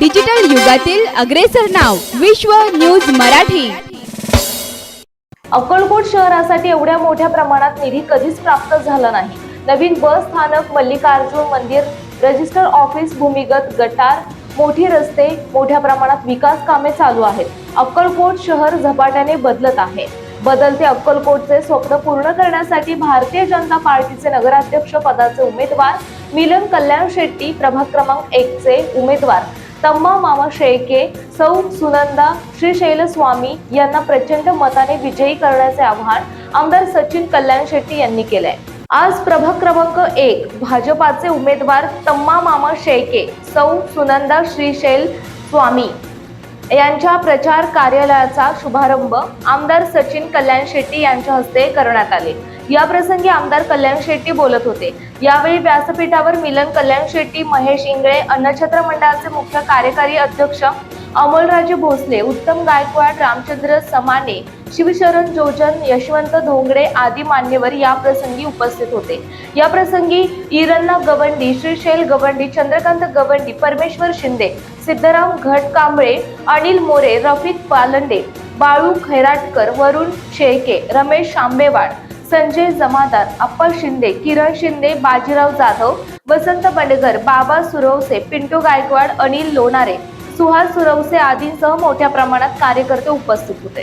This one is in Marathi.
डिजिटल युगातील अग्रेसर नाव विश्व न्यूज मराठी. अक्कलकोट शहरासाठी एवढ्या मोठ्या प्रमाणात निधी कधीच प्राप्त झाला नाही. नवीन बस स्थानक मल्लिकार्जुन मंदिर रजिस्टर ऑफिस भूमिगत गटार मोठी रस्ते मोठ्या प्रमाणात विकास कामे चालू आहेत. अक्कलकोट शहर झपाट्याने बदलत आहे. बदलते अक्कलकोटचे स्वप्न पूर्ण करण्यासाठी भारतीय जनता पार्टीचे नगराध्यक्ष पदाचे उमेदवार मिलन कल्याण शेट्टी प्रभाग क्रमांक एक चे उमेदवार. तम्मा मामा शेळके सौ सुनंदा श्रीशैल स्वामी यांना प्रचंड मताने विजयी करण्याचे आवाहन आमदार सचिन कल्याण शेट्टी यांनी केलंय. आज प्रभाग क्रमांक एक भाजपाचे उमेदवार तम्मा मामा शेळके सौ सुनंदा श्रीशैल स्वामी यांच्या प्रचार कार्यालयाचा शुभारंभ आमदार सचिन कल्याण शेट्टी यांच्या हस्ते करण्यात आले. या प्रसंगी आमदार कल्याण शेट्टी बोलत होते. यावेळी व्यासपीठावर मिलन कल्याण शेट्टी महेश इंगळे अन्नछत्र मंडळाचे मुख्य कार्यकारी अध्यक्ष अमोलराजे भोसले उत्तम गायकवाड रामचंद्र समाने शिवशरण जोजन यशवंत धोंगडे आदी मान्यवर या प्रसंगी उपस्थित होते. या प्रसंगी इरन्ना गवंडी श्रीशैल गवंडी चंद्रकांत गवंडी परमेश्वर शिंदे सिद्धराम घट कांबळे अनिल मोरे रफिक पालंडे बाळू खैराटकर वरुण शेळके रमेश शांबेवाड संजय जमादार अप्पा शिंदे किरण शिंदे बाजीराव जाधव वसंत बंडगर बाबा सुरवसे पिंटू गायकवाड अनिल लोणारे सुहास सुरवसे आदींसह मोठ्या प्रमाणात कार्यकर्ते उपस्थित होते.